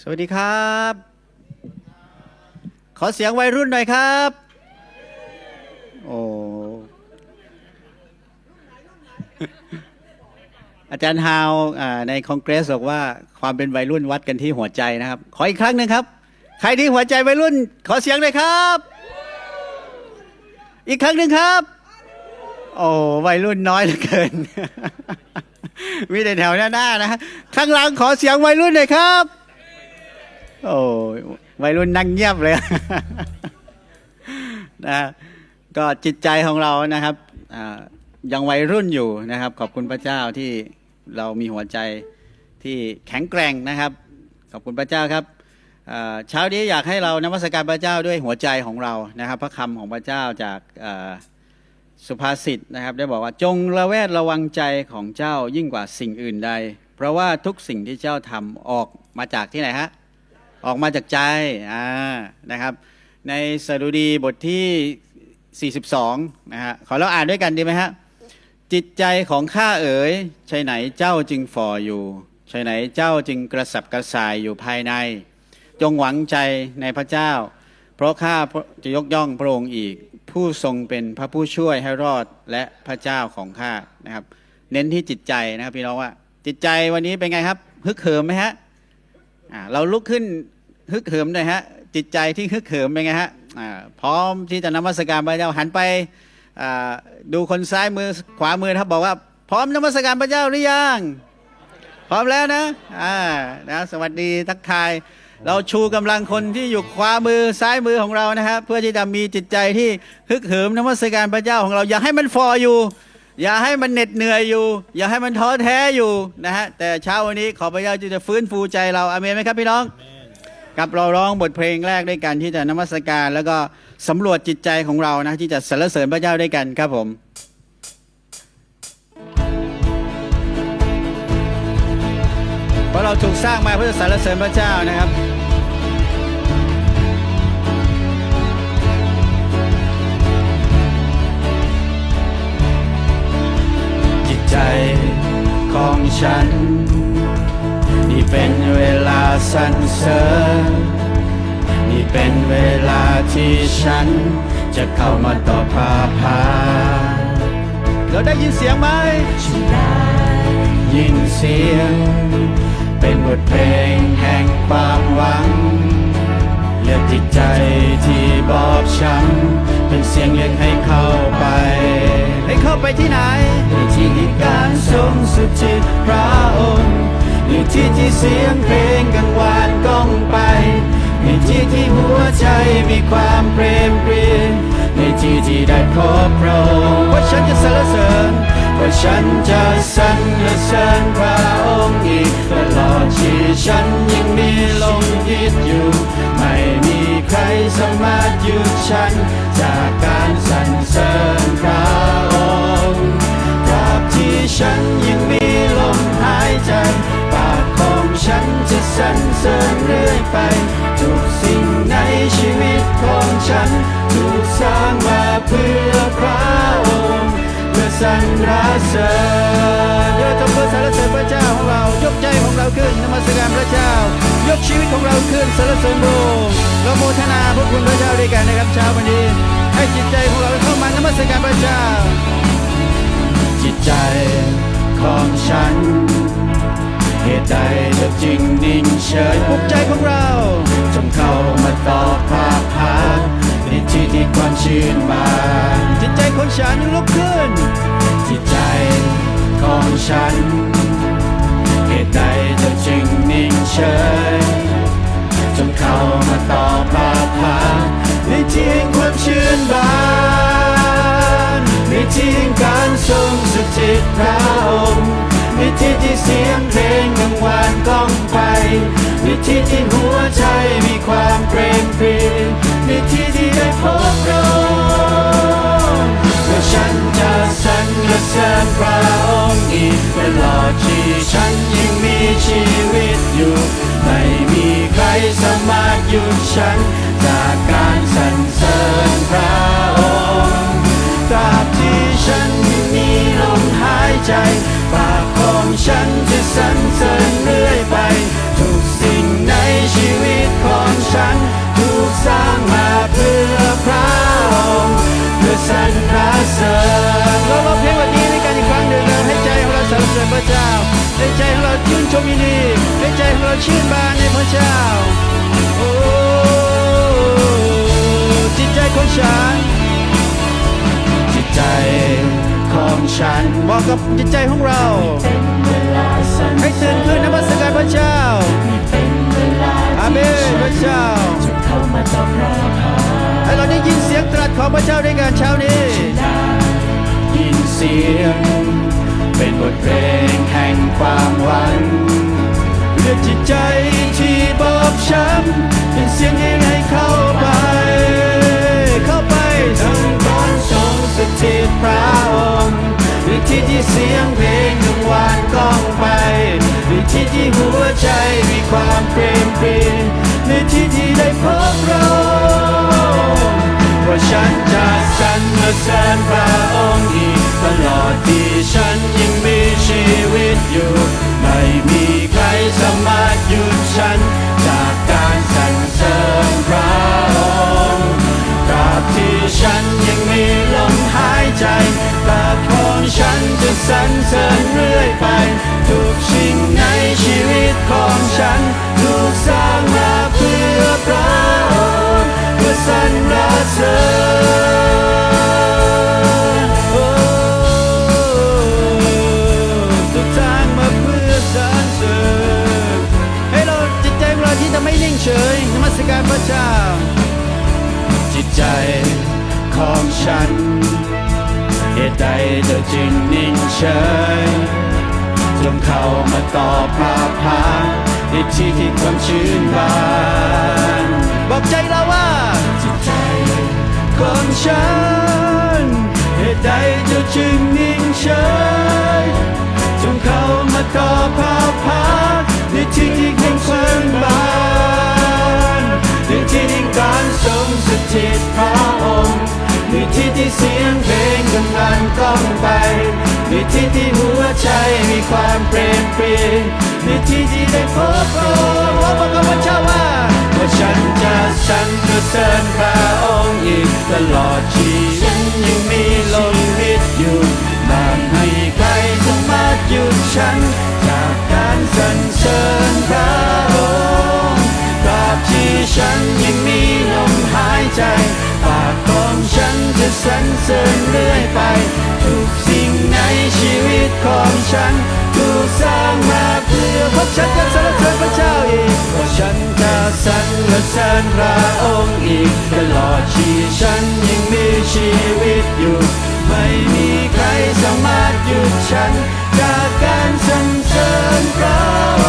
สวัสดีครับ ขอเสียงวัยรุ่นหน่อยครับ โอ้อาจารย์ฮาวในคอนเกรสบอกว่าความเป็นวัยรุ่นวัดกันที่หัวใจนะครับ ขออีกครั้งหนึงครับ ใครที่หัวใจวัยรุ่น ขอเสียงหน่อยครับ อีกครั้งหนึ่งครับ โอ้วัยรุ่นน้อยเหลือเกิน มีแต่แถวหน้าๆนะฮะข้างหลังขอเสียงวัยรุ่นหน่อยครับ โอ้ยวัยรุ่นนั่งเงียบเลยนะก็จิตใจของเรานะครับยังวัยรุ่นอยู่นะครับ ขอบคุณพระเจ้าที่เรามีหัวใจที่แข็งแกร่งนะครับ ขอบคุณพระเจ้าครับเช้านี้อยากให้เรานมัสการพระเจ้าด้วยหัวใจของเรานะครับ พระคำของพระเจ้าจากสุภาษิตนะครับ ได้บอกว่าจงระแวดระวังใจของเจ้ายิ่งกว่าสิ่งอื่นใด เพราะว่าทุกสิ่งที่เจ้าทำออกมาจากที่ไหนฮะ ออกมาจากใจอ่านะครับ ในสดุดีบทที่ 42 นะฮะขอเราอ่านด้วยกันดีไหมฮะจิตใจของข้าเอ๋ยชัยไหนเจ้าจึงฝ่ออยู่ชัยไหนเจ้าจึงกระสับกระส่ายอยู่ภายใน จงหวังใจในพระเจ้า เพราะข้าจะยกย่องพระองค์อีก ผู้ทรงเป็นพระผู้ช่วยให้รอดและพระเจ้าของข้านะครับ เน้นที่จิตใจนะครับพี่น้องว่า จิตใจวันนี้เป็นไงครับฮึกเหิมไหมฮะ อ่าเราลุกขึ้นฮึกเหิมหน่อยฮะ จิตใจที่ฮึกเหิมเป็นไงฮะอ่าพร้อมที่จะนมัสการพระเจ้าหันไปอ่าดูคนซ้ายมือขวามือนะครับบอกว่า พร้อมนมัสการพระเจ้าหรือยังพร้อมแล้วนะอ่านะสวัสดีทักทายเราชูกำลังคนที่อยู่ขวามือซ้ายมือของเรานะครับเพื่อที่จะมีจิตใจที่ฮึกเหิมนมัสการพระเจ้าของเรา อย่าให้มันฟออยู่ อย่าให้มันเหน็ดเหนื่อยอยู่ อย่าให้มันท้อแท้อยู่นะฮะแต่เช้าวันนี้ขอพระเจ้าที่จะฟื้นฟูใจเราอาเมนไหมครับพี่น้องครับเราร้องบทเพลงแรกด้วยกันที่จะนมัสการ แล้วก็สำรวจจิตใจของเรานะที่จะสรรเสริญพระเจ้าด้วยกันครับผมเพราะเราถูกสร้างมาเพื่อสรรเสริญพระเจ้านะครับ ฉัน นี่เป็นเวลาสรรเสริญนี่เป็นเวลาที่ฉัน จะเข้ามาต่อพาพาเราได้ยินเสียงไหมได้ยินเสียง เป็นบทเพลงแห่งความหวังเลือกจิตใจที่บอบช้ำเป็นเสียงเรียกให้เข้าไป ให้เข้าไปที่ไหนในที่ที่การทรงสุจิตพระองค์ในที่ที่เสียงเพลงกังวานก้องไปในที่ที่หัวใจมีความเปรมปรีในที่ที่ได้พบพระองค์ว่าฉันจะสรรเสริญว่าฉันจะสรรเสริญพระองค์อีกตลอดชีวิตฉันยังมีลมยิดอยู่ ไม่มีใครสามารถหยุดฉัน จากการสรรเสริญพระ ฉันยังมีลมหายใจ ปากของฉันจะสรรเสริญเรื่อยไป ทุกสิ่งในชีวิตของฉัน ถูกสร้างมาเพื่อพระองค์เพื่อสรรเสริญเดี๋ยวทำเพื่อสรรเสริญพระเจ้าของเรา ยกใจของเราขึ้นนมัสการพระเจ้า ยกชีวิตของเราขึ้นสรรเสริญพระองค์เราโมทนาพระคุณพระเจ้าด้วยกันนะครับเช้าวันนี้ ให้จิตใจของเราเข้ามานมัสการพระเจ้า ใจของฉัน เหตุใดเธอจึงนิ่งเฉยปลุกใจของเราจงเข้ามาต่อภาพพาในที่ที่ความชื่นบานจิตใจของฉันลุกขึ้น จิตใจของฉัน เหตุใดเธอจึงนิ่งเฉยจงเข้ามาต่อภาพพาในที่แห่งความชื่นบาน นที่แห่งการทรงสถิตพระองค์ในที่ที่เสียงเพลงกังวานก้องไปในที่ที่หัวใจมีความเปรมปรีในที่ที่ได้พบพระองค์ว่าฉันจะสรรเสริญพระองค์อีกตลอดที่ฉันยังมีชีวิตอยู่ ไม่มีใครสามารถหยุดฉันจากการ ชื่นบานในพระเจ้า โอ้จิตใจของฉัน จิตใจของฉันบอกกับจิตใจของเรา ให้ตื่นขึ้นนมัสการพระเจ้า อาเมนพระเจ้าให้เราได้ยินเสียงตรัสของพระเจ้าด้วยกันเช้านี้ยินเสียง เป็นบทเพลงแห่งความหวัง ลือดจิตใจที่บอบช้ำเป็นเสียงให้ให้เข้าไป เข้าไปทั้งตอนทรงสถิตพระองค์วิธีที่เสียงเพลงกังวานก้องไปวิธีที่หัวใจมีความเปรมปรีในที่ที่ได้พบเรา ว่าฉันจะสรรเสริญพระองค์อีกตลอดที่ฉันยังมีชีวิตอยู่ ไม่มีใครสามารถหยุดฉัน จากการสรรเสริญพระองค์ตราบที่ฉันยังมีลมหายใจปากของฉันจะสรรเสริญเรื่อยไป ทุกสิ่งในชีวิตของฉันถูกสร้างมา เสริญโอ้ถูกสร้างมาเพื่อสรรเสริญให้เราจิตใจของเราที่จะไม่นิ่งเฉยนมัสการพระเจ้า จิตใจของฉันเหตุใดเธอจึงนิ่งเฉยจงเข้ามาต่อพาพาในที่ที่ความชื่นบานบอกใจเราว่า ของฉัน เหตุใดเธอจึงนิ่งเฉยจงเข้ามาต่อภาพาในที่ที่แข็งความบานในที่แห่งการทรงสถิตพร ที่ที่หัวใจมีความเปรมปรีในที่ที่ได้พบพระองค์ว่าบอกกับพระเจ้าว่าว่าฉันจะสรรเสริญพระองค์อีกตลอดชีวิตยังมีลมวิตอยู่ไม่มีใครสามารถหยุดฉัน จากการสรรเสริญพระองค์ตราบที่ฉันยังมีลมหายใจปากของฉันจะสรรเสริญเรื่อยไปทุกสิ่ง ชีวิตของฉันถูกสร้างมาเพื่อพบฉันจะสรรเสริญพระเจ้าอีกว่าะฉันจะสรรเสริญพระองค์อีกตลอดชีวิตฉันยังมีชีวิตอยู่ ไม่มีใครสามารถหยุดฉัน จากการสรรเสริญพระอ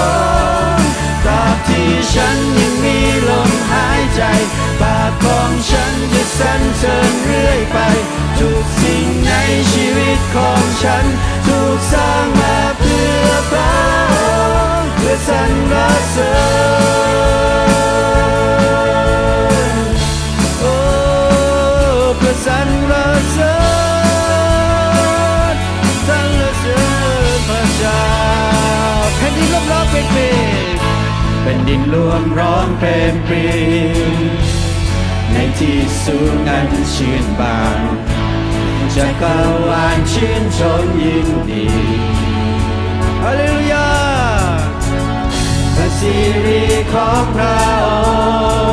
งค์ตราบที่ฉันยังมีลมหายใจปากของฉันจะสรรเสริญเรื่อยไป ฉันถูกสร้างมาเพื่อพระองค์เพื่อสรรเสริญโอ้เพื่อสรรเสริญสรรเสริญพระเจ้าแผ่นดินล้อมร้องเพลงเพลงแผ่นดินรวมร้องเพลงปรีในที่สูงอันชื่นบาน จะกวานชื่นชมยินดีฮาเลลูยาพระสิริของพระอ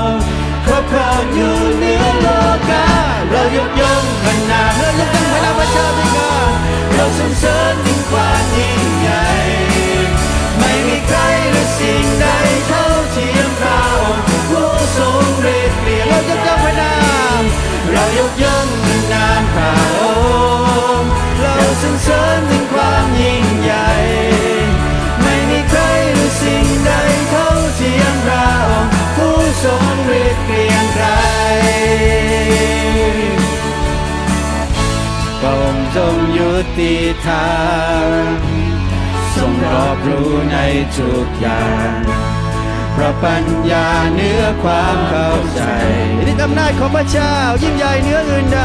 งค์ครอบครองอยู่เหนือโลกาเรายกย่องพระนามเรายกย่องพระนามพระเจ้าด้วยกันเราสรรเสริญถึงความยิ่งใหญ่ไม่มีใครหรือสิ่งใดเท่าเทียมพระองค์ผู้ทรงฤทธิ์เปลี่ยนเรายกย่องพระนาม เรายกย่องพระนามพระองค์เราสรรเสริญถึงความยิ่งใหญ่ ไม่มีใครหรือสิ่งใดเท่าเทียมพระองค์ผู้ทรงฤทธิ์เกรียงไกรพระองค์ทรงยุติธรรมทรงรอบรู้ในทุกอย่าง พระปัญญาเนื้อความเข้าใจฤทธิอำนาจของพระเจ้ายิ่งใหญ่เหนืออื่นใด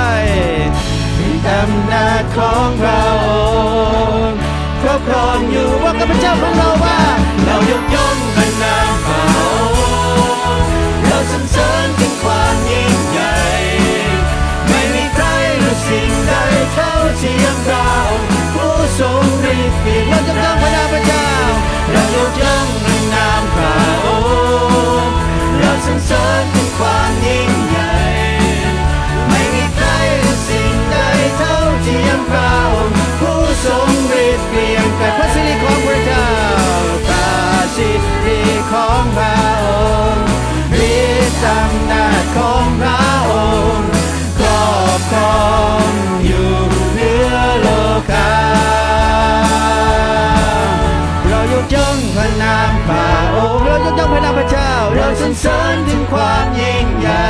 ฤทธิอำนาจของพระองค์ครอบครองอยู่ว่ากับพระเจ้าของเราว่า เรายกย่องพระนามพระองค์เราสรรเสริญถึงความยิ่งใหญ่ ไม่มีใครหรือสิ่งใดเท่าเทียมเราผู้ทรงฤทธิ์เปลี่ยนเรายกย่อง รองเราสรรเสริญถึความยิ่งใหญ่ ไม่มีใครสิ่งใดเท่าทียมพระองค์ผู้ทรงฤทธิ์เพียงแต่พระสิริของพระเจ้าพระสิริของพระองค์ฤทธิ์ สอนถึงความยิ่งใหญ่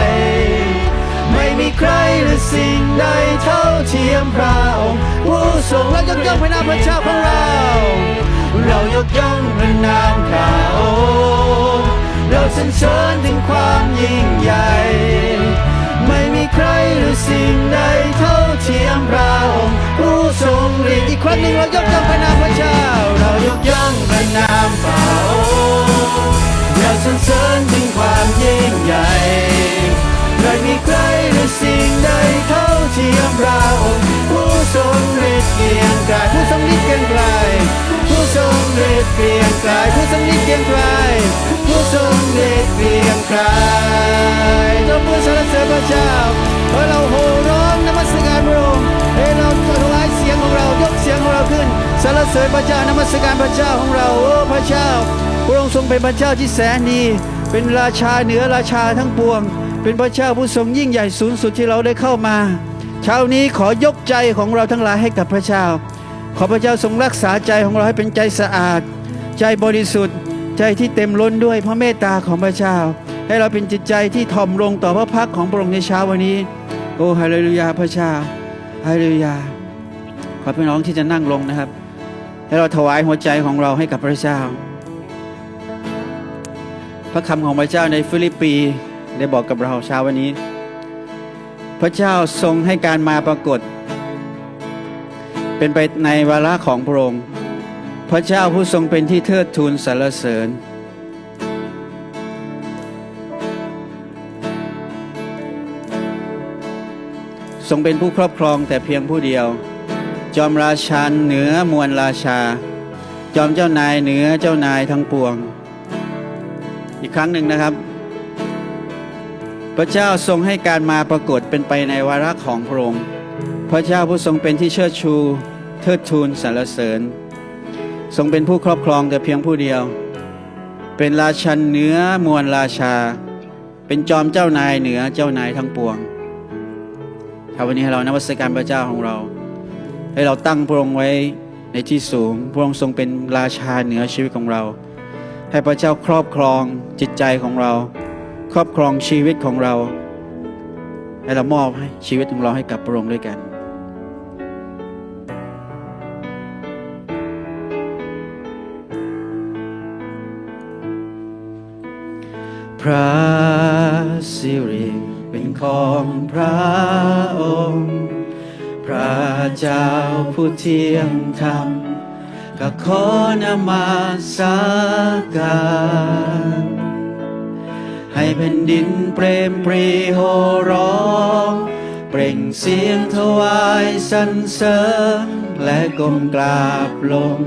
ไม่มีใครหรือสิ่งใดเท่าเทียมพระองค์ผู้ทรงและยกย่องพระนามพระเจ้าของเรา เรายกย่องพระนามพระองค์เราสรรเสริญถึงความยิ่งใหญ่ ไม่มีใครหรือสิ่งใดเท่าเทียมเราผู้ทรงฤทธิ์อีกครั้งหนึ่งเรายกย่องพระนามพระเจ้า เรายกย่องพระนามพระองเราสรรเสริญ เกรียผู้ทรงฤทธิ์เกียงไกรผู้ทรงฤทธิ์เกรียงไกรผู้ทรงฤทธิ์เกียงไกรผู้ทรงฤทธิ์เกรียงไกรจงมือสรรเสริญพระเจ้าเมื่อเราโห่ร้องนมัสการพระองค์ให้เราถวายเสียงของเรายกเสียงของเราขึ้นสรรเสริญพระเจ้านมัสการพระเจ้าของเราโอ้พระเจ้าพระองค์ทรงเป็นพระเจ้าที่แสนดีเป็นราชาเหนือราชาทั้งปวง เป็นพระเจ้าผู้ทรงยิ่งใหญ่สูงสุดที่เราได้เข้ามา เช้านี้ขอยกใจของเราทั้งหลายให้กับพระเจ้า ขอพระเจ้าทรงรักษาใจของเราให้เป็นใจสะอาด ใจบริสุทธิ์ ใจที่เต็มล้นด้วยพระเมตตาของพระเจ้า ให้เราเป็นจิตใจที่ถ่อมลงต่อพระพักของพระองค์ในเช้าวันนี้ โอ้ฮาเลลูยาพระเจ้าฮาเลลูยาขอพี่น้องที่จะนั่งลงนะครับ ให้เราถวายหัวใจของเราให้กับพระเจ้า พระคำของพระเจ้าในฟิลิปปีได้บอกกับเราเช้าวันนี้ พระเจ้าทรงให้การมาปรากฏ เป็นไปในวาระของพระองค์ พระเจ้าผู้ทรงเป็นที่เทิดทูนสรรเสริญ ทรงเป็นผู้ครอบครองแต่เพียงผู้เดียว จอมราชันเหนือมวลราชา จอมเจ้านายเหนือเจ้านายทั้งปวง อีกครั้งหนึ่งนะครับ พระเจ้าทรงให้การมาปรากฏเป็นไปในวาระของพระองค์พระเจ้าผู้ทรงเป็นที่เชิดชู เทิดทูนสรรเสริญ ทรงเป็นผู้ครอบครองแต่เพียงผู้เดียว เป็นราชันเหนือมวลราชา เป็นจอมเจ้านายเหนือเจ้านายทั้งปวงครับวันนี้ให้เรานมัสการพระเจ้าของเรา ให้เราตั้งพระองค์ไว้ในที่สูง พระองค์ทรงเป็นราชาเหนือชีวิตของเรา ให้พระเจ้าครอบครองจิตใจของเรา ครอบครองชีวิตของเรา ให้เรามอบให้ชีวิตของเราให้กับพระองค์ด้วยกัน พระสิริเป็นของพระองค์ พระเจ้าผู้เที่ยงธรรมก็ขอนมาสักการให้แผ่นดินเปรมปรีโหร้องเปล่งเสียงถวายสรรเสริญและก้มกราบลง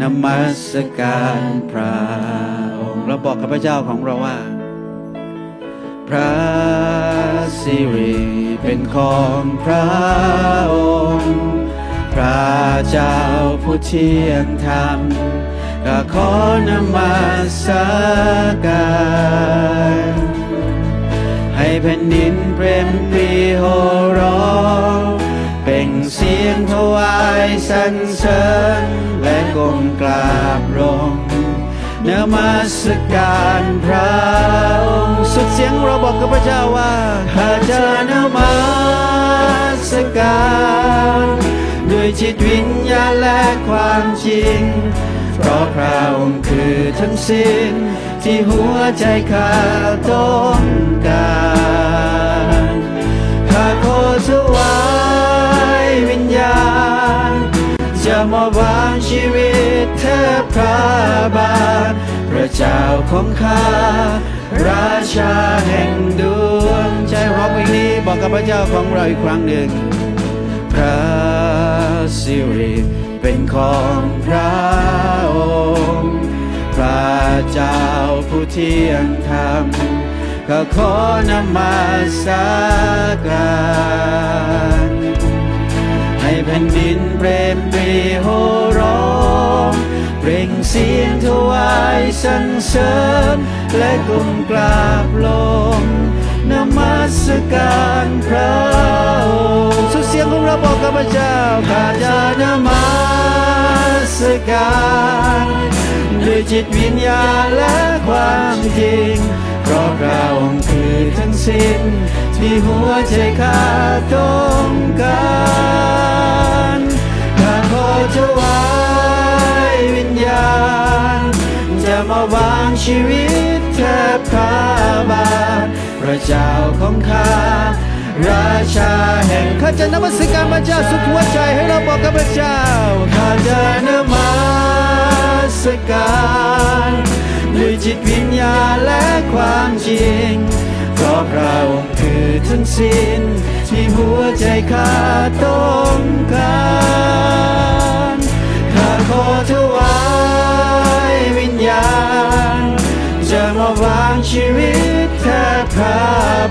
นมัสการพระ เราบอกกับพระเจ้าของเราว่า พระสิริเป็นของพระองค์ พระเจ้าผู้เที่ยงธรรมก็ขอนมาสการ มัสการพระองค์สุดเสียงเราบอกกับพระเจ้าว่าข้าจะนมัสการด้วยจิตวิญญาณและความจริง เพราะพระองค์คือทั้งสิ้นที่หัวใจข้าต้องการข้าขอถวายวิญญาณ จะมอบวางชีวิต เทพพระบาทพระเจ้าของข้าราชาแห่งดวงใจร้องเพลงนี้บอกกับพระเจ้าของเราอีกครั้งหนึ่ง พระสิริเป็นของพระองค์ พระเจ้าผู้เที่ยงธรรมก็ขอนมาสักการ แผ่นดินเปรมปรีโหร้องเปล่งเสียงถวายสรรเสริญ และก้มกราบลงนมัสการพระองค์สุดเสียงของเราบอกกับพระเจ้าข้าจะนมัสการด้วยจิตวิญญาณและความจริงเพเพราะพระองค์คือทั้งสิ้น ที่หัวใจข้าต้องการข้าขอถวายวิญญาณ จะมาวางชีวิตแทบพระบาทพระเจ้าของข้าราชาแห่งข้าจะนมัสการพระเจ้าสุดหัวใจให้เราบอกกับพระเจ้าข้าจะนมัสการด้วยจิตวิญญาณและความจริง พราะพระองค์คือทั้งสิ้น ที่หัวใจข้าต้องการข้าขอถวายวิญญาณ จะมาวางชีวิตแทบพระ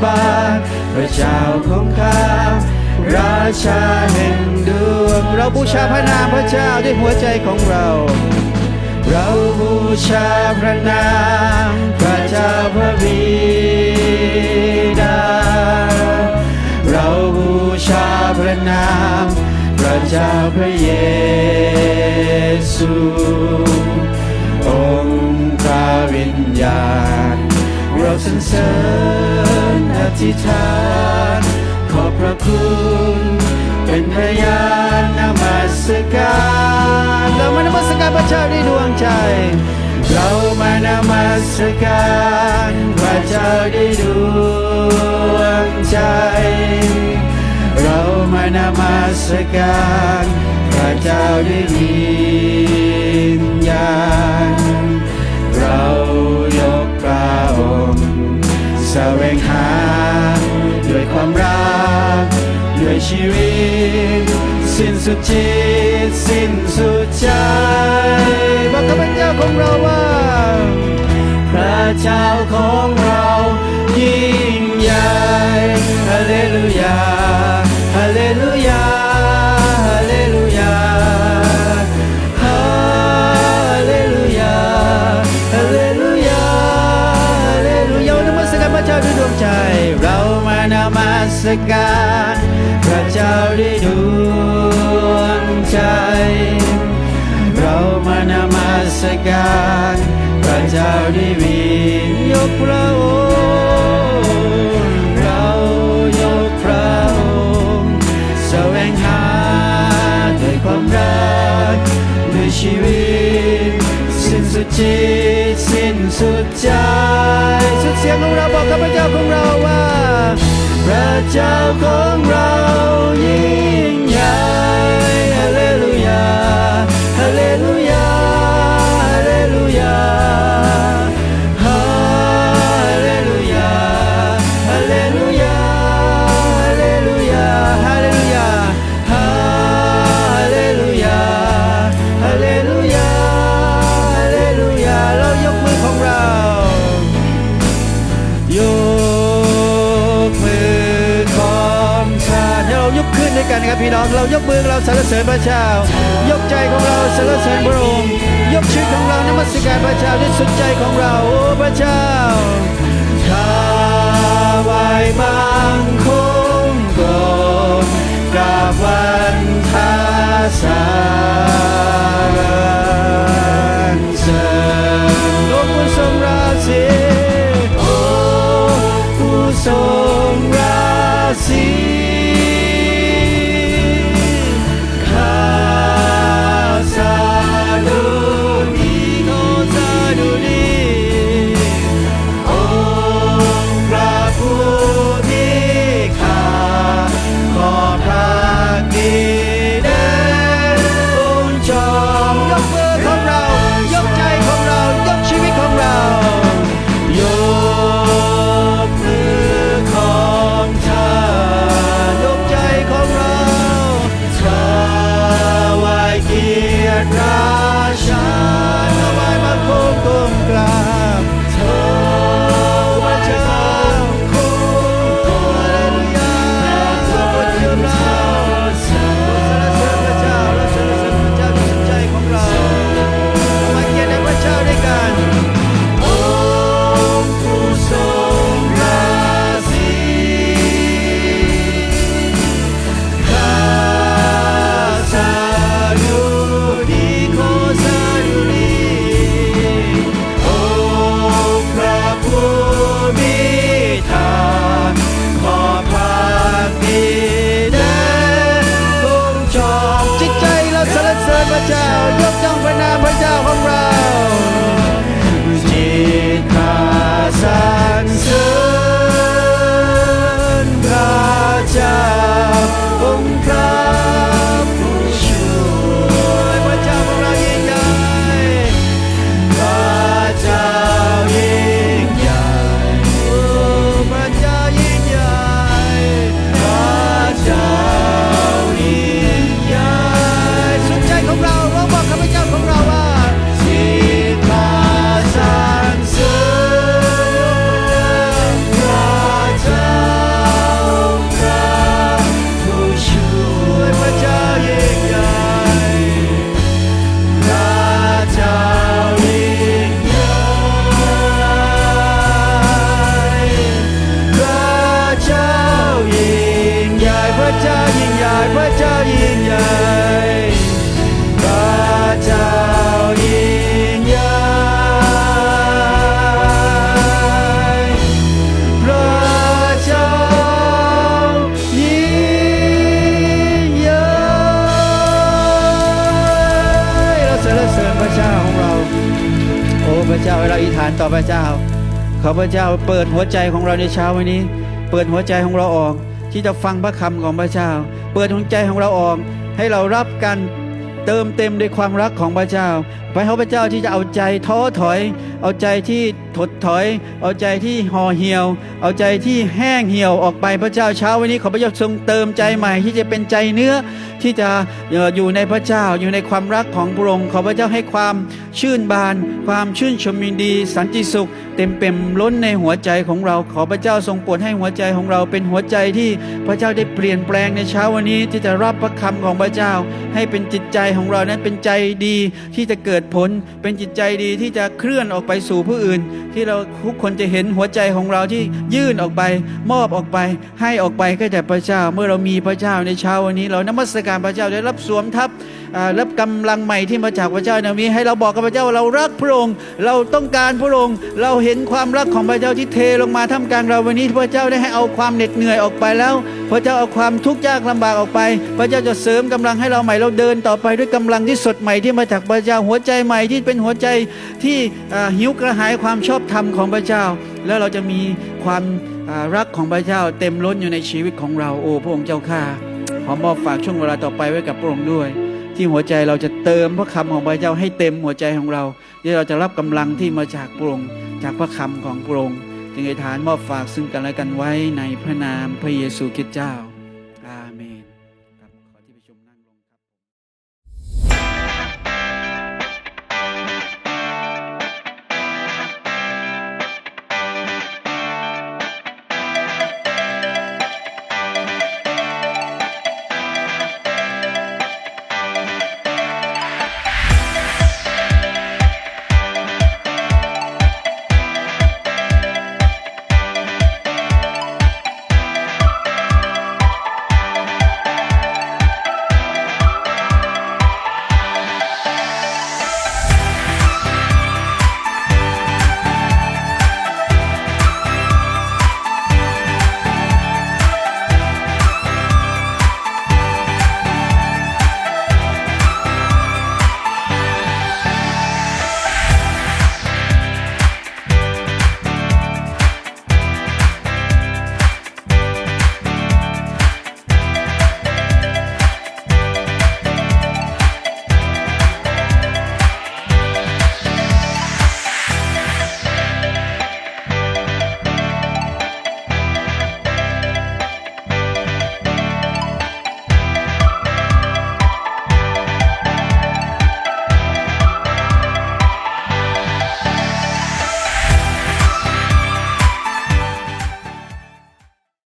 บาทพระเจ้าของข้าราชาแห่งดวงเราบูชาพระนามพระเจ้าด้วยหัวใจของเรา เราบูชาพระนามพระเจ้าพระบิดา เราบูชาพระนาม พระเจ้าพระเยซู องค์พระวิญญาณ เราสรรเสริญอธิษฐาน ขอบพระคุณเป็นพยานนมัสการเรามานมัสการพระเจ้าด้วยดวงใจ เรามานมัสการพระเจ้าด้วยดวงใจ เรามานมัสการพระเจ้าด้วยวิญญาณเรายกพระองค์แสวงหาด้วยความรักด้วยชีวิต สิ้นสุดจิตสิ้นสุดใจบอกกับพระเจ้าของเราว่า เจ้าของเรายิ่งใหญ่ฮาเลลูยาฮาเลลูยาฮาเลลูยาฮาเลลูยาฮาเลลูยาฮาเลลูยานมัสการพระเจ้าด้วยดวงใจ เรามานมัสการพระเจ้าด้วยดวงใจ เรามานมัสการ เจ้าด้วยวิญยกพระองค์เรายกพระองค์แสวงหาด้วยความรักด้วยชีวิต สิ้นสุดจิตสิ้นสุดใจ สุดเสียงของเราบอกกับพระเจ้าของเราว่า พระเจ้าของเรายิ่ง นด้วยกันนะครับพี่น้องเรายกมือเราสรรเสริญพระเจ้ายกใจของเราสรรเสริญพระองค์ยกชีวิตของเรานมัสการพระเจ้าด้วยสุดใจของเราโอ้พระเจ้าข้าไหวบังคงก่อนกราบวันทาสารเสริญโลกผู้ทรงราศีโอ้ผู้ทรงราศี เจ้าเราอธิษฐานต่อพระเจ้าขอพระเจ้าเปิดหัวใจของเราในเช้าวันนี้ เปิดหัวใจของเราออก ที่จะฟังพระคำของพระเจ้า เปิดหัวใจของเราออกให้เรารับการเติมเต็มด้วยความรักของพระเจ้าพระพระเจ้าที่จะเอาใจท้อถอย เอาใจที่ถดถอย เอาใจที่ห่อเหี่ยว เอาใจที่แห้งเหี่ยวออกไปพระเจ้าเช้าวันนี้ขอพระเจ้าทรงเติมใจใหม่ที่จะเป็นใจเนื้อที่จะเอ่ออยู่ในพระเจ้าอยู่ในความรักของพระองค์ขอพระเจ้าให้ความชื่นบาน ความชื่นชมยินดี สันติสุข เต็มเปี่ยมล้นในหัวใจของเรา ขอพระเจ้าทรงโปรดให้หัวใจของเราเป็นหัวใจที่พระเจ้าได้เปลี่ยนแปลงในเช้าวันนี้ที่จะรับพระคำของพระเจ้า ให้เป็นจิตใจของเรานั้นเป็นใจดีที่จะเกิดผล เป็นจิตใจดีที่จะเคลื่อนออกไปสู่ผู้อื่น ที่เราทุกคนจะเห็นหัวใจของเราที่ยื่นออกไป มอบออกไป ให้ออกไปก็แต่พระเจ้า เมื่อเรามีพระเจ้าในเช้าวันนี้ เรานมัสการพระเจ้าได้รับสวมทับรับกำลังใหม่ที่มาจากพระเจ้าในวันนี้ให้เราบอกกับพระเจ้าเรารักพระองค์ เราต้องการพระองค์ เราเห็นความรักของพระเจ้าที่เทลงมาท่ามกลางเราวันนี้พระเจ้าได้ให้เอาความเหน็ดเหนื่อยออกไปแล้ว พระเจ้าเอาความทุกข์ยากลำบากออกไป พระเจ้าจะเสริมกำลังให้เราใหม่เราเดินต่อไปด้วยกำลังที่สดใหม่ที่มาจากพระเจ้าหัวใจใจใหม่ที่เป็นหัวใจที่หิวกระหายความชอบธรรมของพระเจ้า แล้วเราจะมีความรักของพระเจ้าเต็มล้นอยู่ในชีวิตของเราโอ้พระองค์เจ้าข้าขอมอบฝากช่วงเวลาต่อไปไว้กับพระองค์ด้วย ที่หัวใจเราจะเติมพระคำของพระเจ้าให้เต็มหัวใจของเราที่เราจะรับกำลังที่มาจากพระองค์จากพระคำของพระองค์จึงอธิษฐานมอบฝากซึ่งกันและกันไว้ในพระนามพระเยซูคริสต์เจ้า